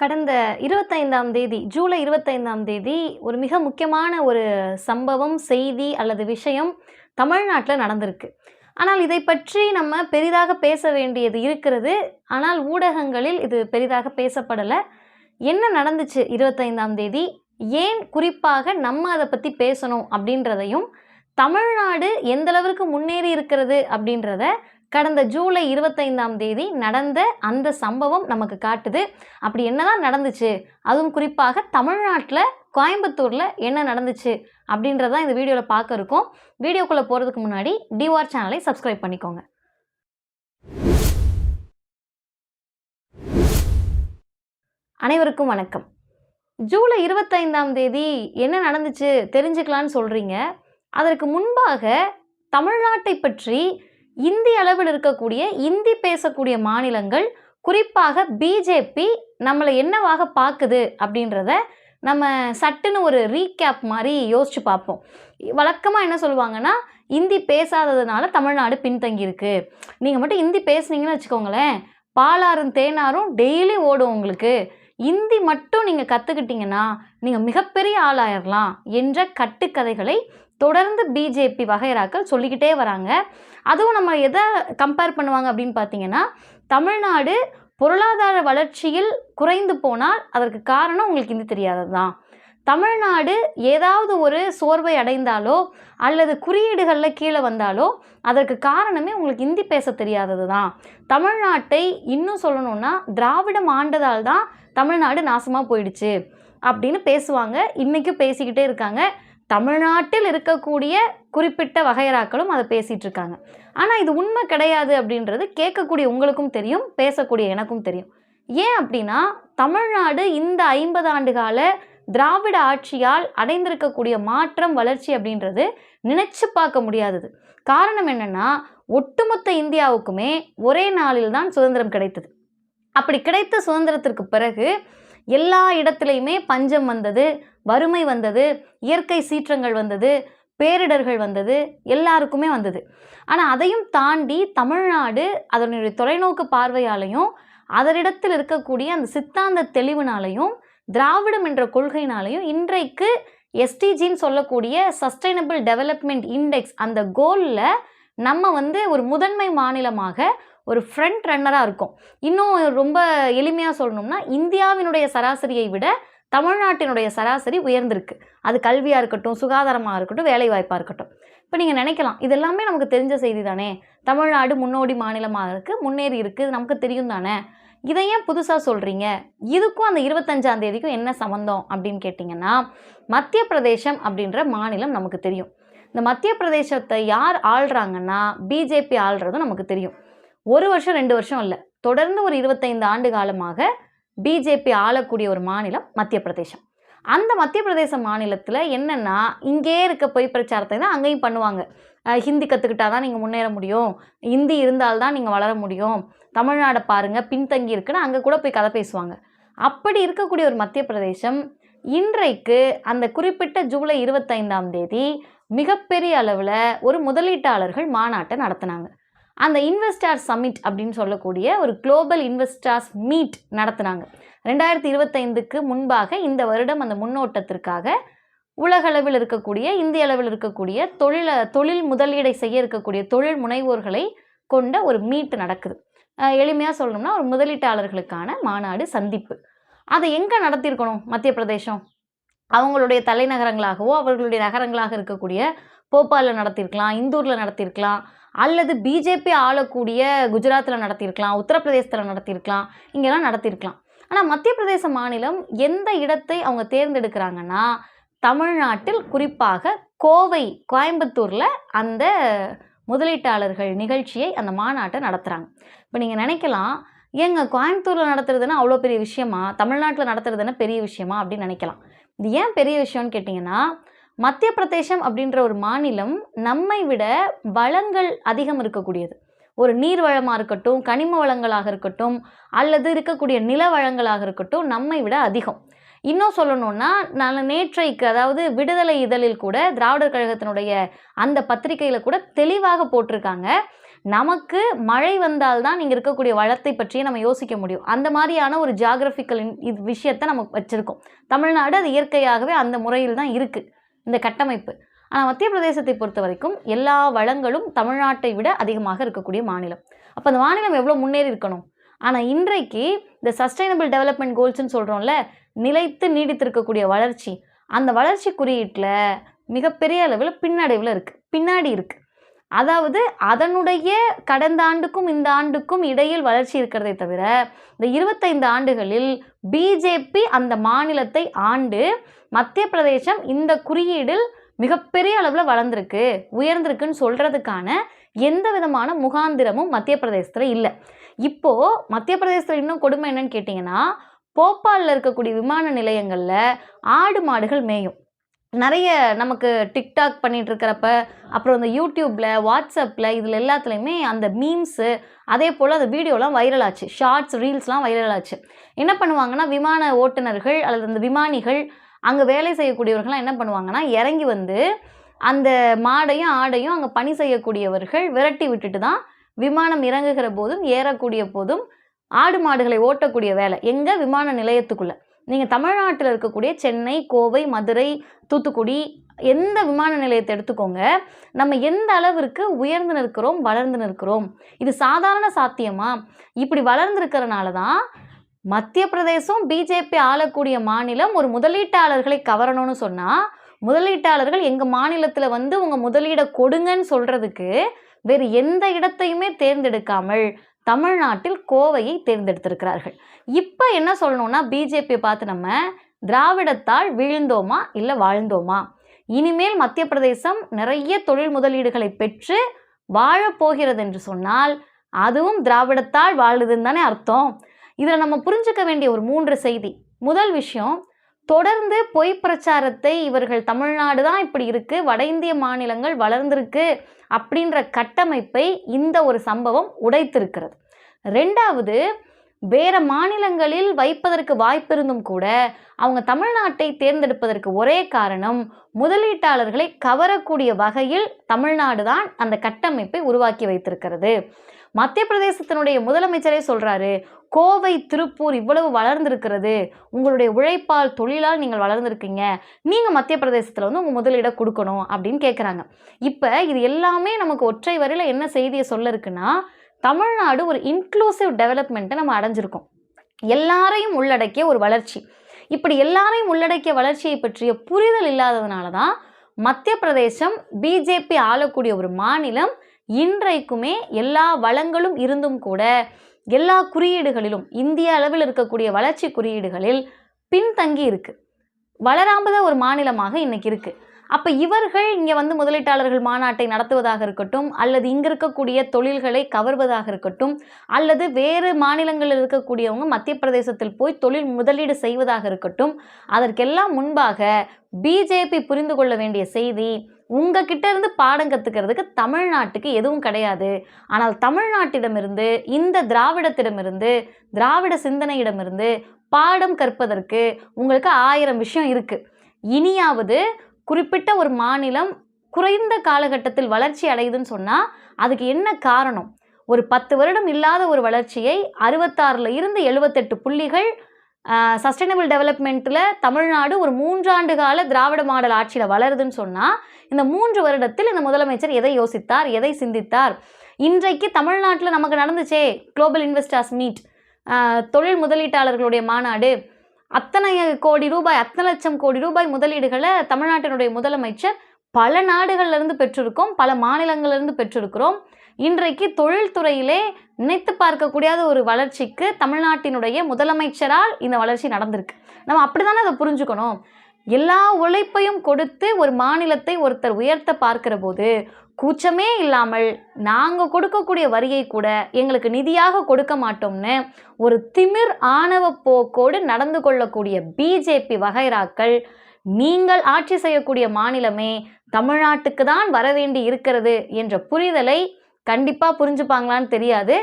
கடந்த இருபத்தைந்தாம் தேதி ஜூலை இருபத்தைந்தாம் தேதி ஒரு மிக முக்கியமான ஒரு சம்பவம் செய்தி அல்லது விஷயம் தமிழ்நாட்டில் நடந்திருக்கு. ஆனால் இதை பற்றி நம்ம பெரிதாக பேச வேண்டியது இருக்கிறது. ஆனால் ஊடகங்களில் இது பெரிதாக பேசப்படலை. என்ன நடந்துச்சு இருபத்தைந்தாம் தேதி? ஏன் குறிப்பாக நம்ம அதை பற்றி பேசணும் அப்படின்றதையும் தமிழ்நாடு எந்தளவிற்கு முன்னேறி இருக்கிறது அப்படின்றத கடந்த ஜூலை இருபத்தைந்தாம் தேதி நடந்த அந்த சம்பவம் நமக்கு காட்டுது. அப்படி என்னதான் நடந்துச்சு? அதுவும் குறிப்பாக தமிழ்நாட்டில் கோயம்புத்தூரில் என்ன நடந்துச்சு? அப்படின்றதான் இந்த வீடியோவில் பார்க்க இருக்கோம். வீடியோக்குள்ளே போகிறதுக்கு முன்னாடி டிஆர் சேனலை சப்ஸ்கிரைப் பண்ணிக்கோங்க. அனைவருக்கும் வணக்கம். ஜூலை இருபத்தைந்தாம் தேதி என்ன நடந்துச்சு? தெரிஞ்சுக்கலான்னு சொல்கிறீங்க அதற்கு முன்பாக தமிழ்நாட்டை பற்றி இந்திய அளவில் இருக்கக்கூடிய இந்தி பேசக்கூடிய மாநிலங்கள் குறிப்பாக பிஜேபி நம்மளை என்னவாக பார்க்குது அப்படின்றத நம்ம சட்டுன்னு ஒரு ரீகேப் மாதிரி யோசிச்சு பார்ப்போம். வழக்கமாக என்ன சொல்லுவாங்கன்னா இந்தி பேசாததுனால தமிழ்நாடு பின்தங்கியிருக்கு. நீங்கள் மட்டும் இந்தி பேசுனீங்கன்னு வச்சுக்கோங்களேன் பாலாறும் தேனாரும் டெய்லி ஓடும் உங்களுக்கு. இந்தி மட்டும் நீங்கள் கற்றுக்கிட்டீங்கன்னா நீங்கள் மிகப்பெரிய ஆளாயிடலாம் என்ற கட்டுக்கதைகளை தொடர்ந்து பிஜேபி வகைராக்கள் சொல்லிக்கிட்டே வராங்க. அதுவும் நம்ம எதை கம்பேர் பண்ணுவாங்க அப்படின்னு பார்த்தீங்கன்னா தமிழ்நாடு பொருளாதார வளர்ச்சியில் குறைந்து போனால் அதற்கு காரணம் உங்களுக்கு இந்தி தெரியாதது தான் தமிழ்நாடு ஏதாவது ஒரு சோர்வை அடைந்தாலோ அல்லது குறியீடுகளில் கீழே வந்தாலோ அதற்கு காரணமே உங்களுக்கு இந்தி பேச தெரியாதது தான் தமிழ்நாட்டை இன்னும் சொல்லணும்னா திராவிடம் ஆண்டதால் தான் தமிழ்நாடு நாசமாக போயிடுச்சு அப்படின்னு பேசுவாங்க. இன்றைக்கும் பேசிக்கிட்டே இருக்காங்க. தமிழ்நாட்டில் இருக்கக்கூடிய குறிப்பிட்ட வகையராக்களும் அதை பேசிகிட்டு இருக்காங்க. ஆனால் இது உண்மை கிடையாது அப்படின்றது கேட்கக்கூடிய உங்களுக்கும் தெரியும் பேசக்கூடிய எனக்கும் தெரியும். ஏன் அப்படின்னா தமிழ்நாடு இந்த ஐம்பது ஆண்டு கால திராவிட ஆட்சியால் அடைந்திருக்கக்கூடிய மாற்றம் வளர்ச்சி அப்படின்றது நினைச்சு பார்க்க முடியாதது. காரணம் என்னன்னா ஒட்டுமொத்த இந்தியாவுக்குமே ஒரே நாளில் தான் சுதந்திரம் கிடைத்தது. அப்படி கிடைத்த சுதந்திரத்திற்கு பிறகு எல்லா இடத்துலையுமே பஞ்சம் வந்தது வறுமை வந்தது இயற்கை சீற்றங்கள் வந்தது பேரிடர்கள் வந்தது எல்லாருக்குமே வந்தது. ஆனால் அதையும் தாண்டி தமிழ்நாடு அதனுடைய தொலைநோக்கு பார்வையாலையும் அதனிடத்தில் இருக்கக்கூடிய அந்த சித்தாந்த தெளிவுனாலையும் திராவிடம் என்ற கொள்கையினாலையும் இன்றைக்கு எஸ்டிஜின்னு சொல்லக்கூடிய சஸ்டைனபிள் டெவலப்மெண்ட் இண்டெக்ஸ் அந்த கோலில் நம்ம வந்து ஒரு முதன்மை மாநிலமாக ஒரு ஃப்ரண்ட் ரன்னராக இருக்கும். இன்னும் ரொம்ப எளிமையாக சொல்லணும்னா இந்தியாவினுடைய சராசரியை விட தமிழ்நாட்டினுடைய சராசரி உயர்ந்திருக்கு. அது கல்வியாக இருக்கட்டும் சுகாதாரமாக இருக்கட்டும் வேலைவாய்ப்பாக இருக்கட்டும். இப்போ நீங்கள் நினைக்கலாம் இது எல்லாமே நமக்கு தெரிஞ்ச செய்தி தானே? தமிழ்நாடு முன்னோடி மாநிலமாக இருக்குது முன்னேறி இருக்குது நமக்கு தெரியும் தானே? இதை ஏன் புதுசாக சொல்கிறீங்க இதுக்கும் அந்த இருபத்தஞ்சாம் தேதிக்கும் என்ன சம்மந்தம் அப்படின்னு கேட்டிங்கன்னா மத்திய பிரதேசம் அப்படின்ற மாநிலம் நமக்கு தெரியும். இந்த மத்திய பிரதேசத்தை யார் ஆள்றாங்கன்னா பிஜேபி ஆள்றதும் நமக்கு தெரியும். ஒரு வருஷம் ரெண்டு வருஷம் இல்லை. தொடர்ந்து ஒரு இருபத்தைந்து ஆண்டு காலமாக பிஜேபி ஆளக்கூடிய ஒரு மாநிலம் மத்திய பிரதேசம் அந்த மத்திய பிரதேச மாநிலத்தில் என்னென்னா இங்கே இருக்க பொய் பிரச்சாரத்தை தான் அங்கேயும் பண்ணுவாங்க. ஹிந்தி கற்றுக்கிட்டா தான் நீங்கள் முன்னேற முடியும். ஹிந்தி இருந்தால்தான் நீங்கள் வளர முடியும். தமிழ்நாடை பாருங்கள் பின்தங்கி இருக்குன்னு அங்கே கூட போய் கதை பேசுவாங்க. அப்படி இருக்கக்கூடிய ஒரு மத்திய பிரதேசம் இன்றைக்கு அந்த குறிப்பிட்ட ஜூலை இருபத்தைந்தாம் தேதி மிகப்பெரிய அளவில் ஒரு முதலீட்டாளர்கள் மாநாட்டை நடத்தினாங்க. அந்த இன்வெஸ்டார் சமிட் அப்படின்னு சொல்லக்கூடிய ஒரு குளோபல் இன்வெஸ்டார்ஸ் மீட் நடத்தினாங்க. ரெண்டாயிரத்தி இருபத்தைந்துக்கு முன்பாக இந்த வருடம் அந்த முன்னோட்டத்திற்காக உலகளவில் இருக்கக்கூடிய இந்திய அளவில் இருக்கக்கூடிய தொழில தொழில் முதலீடை செய்ய இருக்கக்கூடிய தொழில் முனைவோர்களை கொண்ட ஒரு மீட் நடக்குது. எளிமையாக சொல்லணும்னா ஒரு முதலீட்டாளர்களுக்கான மாநாடு சந்திப்பு. அதை எங்கே நடத்தியிருக்கணும் மத்திய பிரதேசம்? அவங்களுடைய தலைநகரங்களாகவோ அவர்களுடைய நகரங்களாக இருக்கக்கூடிய போபாலில் நடத்தியிருக்கலாம் இந்தூரில் நடத்தியிருக்கலாம் அல்லது பிஜேபி ஆளக்கூடிய குஜராத்தில் நடத்தியிருக்கலாம் உத்தரப்பிரதேசத்தில் நடத்தியிருக்கலாம் இங்கெல்லாம் நடத்தியிருக்கலாம். ஆனால் மத்திய பிரதேச மாநிலம் எந்த இடத்தை அவங்க தேர்ந்தெடுக்கிறாங்கன்னா தமிழ்நாட்டில் குறிப்பாக கோவை கோயம்புத்தூரில் அந்த முதலீட்டாளர்கள் நிகழ்ச்சியை அந்த மாநாட்டை நடத்துகிறாங்க இப்போ நீங்கள் நினைக்கலாம் ஏங்க கோயம்புத்தூரில் நடத்துறதுன்னா அவ்வளோ பெரிய விஷயமா? தமிழ்நாட்டில் நடத்துறதுன்னா பெரிய விஷயமா? அப்படின்னு நினைக்கலாம். இது ஏன் பெரிய விஷயம்னு கேட்டிங்கன்னா மத்திய பிரதேசம் அப்படின்ற ஒரு மாநிலம் நம்மை விட வளங்கள் அதிகம் இருக்கக்கூடியது. ஒரு நீர் வளமாக இருக்கட்டும் கனிம வளங்களாக இருக்கட்டும் அல்லது இருக்கக்கூடிய நில வளங்களாக இருக்கட்டும் நம்மை விட அதிகம். இன்னும் சொல்லணும்னா நான் நேற்றைக்கு அதாவது விடுதலை இதழில் கூட திராவிடர் கழகத்தினுடைய அந்த பத்திரிகையில் கூட தெளிவாக போட்டிருக்காங்க. நமக்கு மழை வந்தால் தான் இங்கே இருக்கக்கூடிய வளத்தை பற்றியே நம்ம யோசிக்க முடியும். அந்த மாதிரியான ஒரு ஜியாகிரபிக்கல் இது விஷயத்தை நம்ம வச்சுருக்கோம். தமிழ்நாடு அது இயற்கையாகவே அந்த முறையில் தான் இருக்குது இந்த கட்டமைப்பு. ஆனால் மத்திய பிரதேசத்தை பொறுத்த வரைக்கும் எல்லா வளங்களும் தமிழ்நாட்டை விட அதிகமாக இருக்கக்கூடிய மாநிலம். அப்போ அந்த மாநிலம் எவ்வளோ முன்னேறி இருக்கணும்? ஆனால் இன்றைக்கு இந்த சஸ்டைனபிள் டெவலப்மெண்ட் கோல்ஸ்னு சொல்கிறோம்ல நிலைத்து நீடித்திருக்கக்கூடிய வளர்ச்சி அந்த வளர்ச்சி குறியீட்டில் மிகப்பெரிய அளவில் பின்னடைவில் இருக்குது பின்னாடி இருக்குது அதாவது அதனுடைய கடந்த ஆண்டுக்கும் இந்த ஆண்டுக்கும் இடையில் வளர்ச்சி இருக்கிறதே தவிர இந்த இருபத்தைந்து ஆண்டுகளில் பிஜேபி அந்த மாநிலத்தை ஆண்டு மத்திய பிரதேசம் இந்த குறியீடில் மிகப்பெரிய அளவில் வளர்ந்துருக்கு உயர்ந்திருக்குன்னு சொல்கிறதுக்கான எந்த விதமான முகாந்திரமும் மத்திய பிரதேசத்தில் இல்லை. இப்போது மத்திய பிரதேசத்தில் இன்னும் கொடுமை என்னன்னு கேட்டிங்கன்னா போபாலில் இருக்கக்கூடிய விமான நிலையங்களில் ஆடு மாடுகள் மேயும். நிறைய நமக்கு டிக்டாக் பண்ணிட்டு இருக்கிறப்ப அப்புறம் இந்த யூடியூப்பில் வாட்ஸ்அப்பில் இதில் எல்லாத்துலேயுமே அந்த மீம்ஸு அதே போல் அந்த வீடியோலாம் வைரல் ஆச்சு. ஷார்ட்ஸ் ரீல்ஸ்லாம் வைரல் ஆச்சு. என்ன பண்ணுவாங்கன்னா விமான ஓட்டுநர்கள் அல்லது அந்த விமானிகள் அங்கே வேலை செய்யக்கூடியவர்கள்லாம் என்ன பண்ணுவாங்கன்னா இறங்கி வந்து அந்த மாடையும் ஆடையும் அங்கே பணி செய்யக்கூடியவர்கள் விரட்டி விட்டுட்டு தான் விமானம் இறங்குகிற போதும் ஏறக்கூடிய போதும் ஆடு மாடுகளை ஓட்டக்கூடிய வேலை. எங்கே? விமான நிலையத்துக்குள்ளே. நீங்கள் தமிழ்நாட்டில் இருக்கக்கூடிய சென்னை கோவை மதுரை தூத்துக்குடி எந்த விமான நிலையத்தை எடுத்துக்கோங்க நம்ம எந்த அளவிற்கு உயர்ந்து நிற்கிறோம் வளர்ந்து நிற்கிறோம்? இது சாதாரண சாத்தியமா? இப்படி வளர்ந்துருக்கிறனால தான் மத்திய பிரதேசம் பிஜேபி ஆளக்கூடிய மாநிலம் ஒரு முதலீட்டாளர்களை கவரணும்னு சொன்னால் முதலீட்டாளர்கள் எங்கள் மாநிலத்தில் வந்து உங்கள் முதலீடை கொடுங்கன்னு சொல்கிறதுக்கு வேறு எந்த இடத்தையுமே தேர்ந்தெடுக்காமல் தமிழ்நாட்டில் கோவையை தேர்ந்தெடுத்திருக்கிறார்கள். இப்போ என்ன சொல்லணும்னா பிஜேபியை பார்த்து நம்ம திராவிடத்தால் வீழ்ந்தோமா இல்லை வாழ்ந்தோமா? இனிமேல் மத்திய பிரதேசம் நிறைய தொழில் முதலீடுகளை பெற்று வாழப்போகிறது என்று சொன்னால் அதுவும் திராவிடத்தால் வாழுதுன்னு தானே அர்த்தம். இதில் நம்ம புரிஞ்சுக்க வேண்டிய ஒரு மூன்று செய்தி. முதல் விஷயம் தொடர்ந்து பொய் பிரச்சாரத்தை இவர்கள் தமிழ்நாடு தான் இப்படி இருக்குது வட இந்திய மாநிலங்கள் வளர்ந்திருக்கு அப்படின்ற கட்டமைப்பை இந்த ஒரு சம்பவம் உடைத்திருக்கிறது. ரெண்டாவது வேற மாநிலங்களில் வைப்பதற்கு வாய்ப்பிருந்தும் கூட அவங்க தமிழ்நாட்டை தேர்ந்தெடுப்பதற்கு ஒரே காரணம் முதலீட்டாளர்களை கவரக்கூடிய வகையில் தமிழ்நாடு தான் அந்த கட்டமைப்பை உருவாக்கி வைத்திருக்கிறது. மத்திய பிரதேசத்தினுடைய முதலமைச்சரே சொல்கிறாரு கோவை திருப்பூர் இவ்வளவு வளர்ந்திருக்கிறது. உங்களுடைய உழைப்பால் தொழிலால் நீங்கள் வளர்ந்துருக்கீங்க. நீங்கள் மத்திய பிரதேசத்தில் வந்து உங்கள் முதலீடை கொடுக்கணும் அப்படின்னு கேட்குறாங்க இப்போ இது எல்லாமே நமக்கு ஒற்றை வரையில் என்ன செய்தியை சொல்ல இருக்குன்னா தமிழ்நாடு ஒரு இன்க்ளூசிவ் டெவலப்மெண்ட்டை நம்ம அடைஞ்சிருக்கோம். எல்லாரையும் உள்ளடக்கிய ஒரு வளர்ச்சி. இப்படி எல்லாரையும் உள்ளடக்கிய வளர்ச்சியை பற்றிய புரிதல் இல்லாததுனால தான் மத்திய பிரதேசம் பிஜேபி ஆளக்கூடிய ஒரு மாநிலம் இன்றைக்குமே எல்லா வளங்களும் இருந்தும் கூட எல்லா குறியீடுகளிலும் இந்திய அளவில் இருக்கக்கூடிய வளர்ச்சி குறியீடுகளில் பின்தங்கி இருக்குது வளராமத ஒரு மாநிலமாக இன்றைக்கி இருக்குது அப்போ இவர்கள் இங்கே வந்து முதலீட்டாளர்கள் மாநாட்டை நடத்துவதாக இருக்கட்டும் அல்லது இங்கே இருக்கக்கூடிய தொழில்களை கவர்வதாக இருக்கட்டும் அல்லது வேறு மாநிலங்களில் இருக்கக்கூடியவங்க மத்திய பிரதேசத்தில் போய் தொழில் முதலீடு செய்வதாக இருக்கட்டும் அதற்கெல்லாம் முன்பாக பிஜேபி புரிந்து கொள்ள வேண்டிய செய்தி உங்ககிட்ட இருந்து பாடம் கற்றுக்கிறதுக்கு தமிழ்நாட்டுக்கு எதுவும் கிடையாது. ஆனால் தமிழ்நாட்டிடமிருந்து இந்த திராவிடத்திடமிருந்து திராவிட சிந்தனையிடமிருந்து பாடம் கற்பதற்கு உங்களுக்கு ஆயிரம் விஷயம் இருக்குது இனியாவது குறிப்பிட்ட ஒரு மாநிலம் குறைந்த காலகட்டத்தில் வளர்ச்சி அடையுதுன்னு சொன்னால் அதுக்கு என்ன காரணம்? ஒரு பத்து வருடம் இல்லாத ஒரு வளர்ச்சியை அறுபத்தாறில் இருந்து எழுபத்தெட்டு புள்ளிகள் சஸ்டைனபிள் டெவலப்மெண்ட்டில் தமிழ்நாடு ஒரு மூன்றாண்டு கால திராவிட மாடல் ஆட்சியில் வளருதுன்னு சொன்னால் இந்த மூன்று வருடத்தில் இந்த முதலமைச்சர் எதை யோசித்தார் எதை சிந்தித்தார்? இன்றைக்கு தமிழ்நாட்டில் நமக்கு நடந்துச்சே குளோபல் இன்வெஸ்டர்ஸ் மீட் தொழில் முதலீட்டாளர்களுடைய மாநாடு அத்தனை கோடி ரூபாய் அத்தனை லட்சம் கோடி ரூபாய் முதலீடுகளை தமிழ்நாட்டினுடைய முதலமைச்சர் பல நாடுகள்லேருந்து பெற்றிருக்கோம் பல மாநிலங்கள்லேருந்து பெற்றிருக்கிறோம். இன்றைக்கு தொழில்துறையிலே நினைத்து பார்க்கக்கூடியாத ஒரு வளர்ச்சிக்கு தமிழ்நாட்டினுடைய முதலமைச்சரால் இந்த வளர்ச்சி நடந்திருக்கு. நம்ம அப்படி தானே அதை புரிஞ்சுக்கணும்? எல்லா உழைப்பையும் கொடுத்து ஒரு மாநிலத்தை ஒருத்தர் உயர்த்த பார்க்கிற போது கூச்சமே இல்லாமல் நாங்கள் கொடுக்கக்கூடிய வரியை கூட எங்களுக்கு நிதியாக கொடுக்க மாட்டோம்னு ஒரு திமிர் ஆணவ போக்கோடு நடந்து கொள்ளக்கூடிய பிஜேபி வகைராக்கள் நீங்கள் ஆட்சி செய்யக்கூடிய மாநிலமே தமிழ்நாட்டுக்கு தான் வரவேண்டி இருக்கிறது என்ற புரிதலை கண்டிப்பாக புரிஞ்சுப்பாங்களான்னு தெரியாது.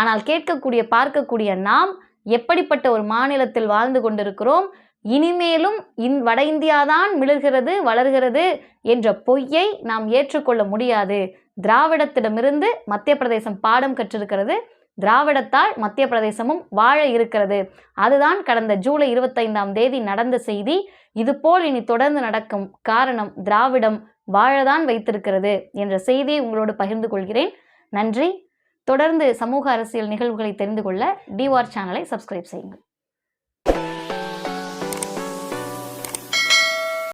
ஆனால் கேட்கக்கூடிய பார்க்கக்கூடிய நாம் எப்படிப்பட்ட ஒரு மாநிலத்தில் வாழ்ந்து கொண்டிருக்கிறோம்? இனிமேலும் இன் வட இந்தியாதான் மிளர்கிறது வளர்கிறது என்ற பொய்யை நாம் ஏற்றுக்கொள்ள முடியாது. திராவிடத்திடமிருந்து மத்திய பிரதேசம் பாடம் கற்றிருக்கிறது. திராவிடத்தால் மத்திய பிரதேசமும் வாழ இருக்கிறது. அதுதான் கடந்த ஜூலை இருபத்தைந்தாம் தேதி நடந்த செய்தி. இதுபோல் இனி தொடர்ந்து நடக்கும் காரணம் திராவிடம் வாழதான் வைத்திருக்கிறது என்ற செய்தியை உங்களோடு பகிர்ந்து கொள்கிறேன். நன்றி. தொடர்ந்து சமூக அரசியல் நிகழ்வுகளை தெரிந்து கொள்ள டிவார் சேனலை சப்ஸ்கிரைப் செய்யுங்கள்.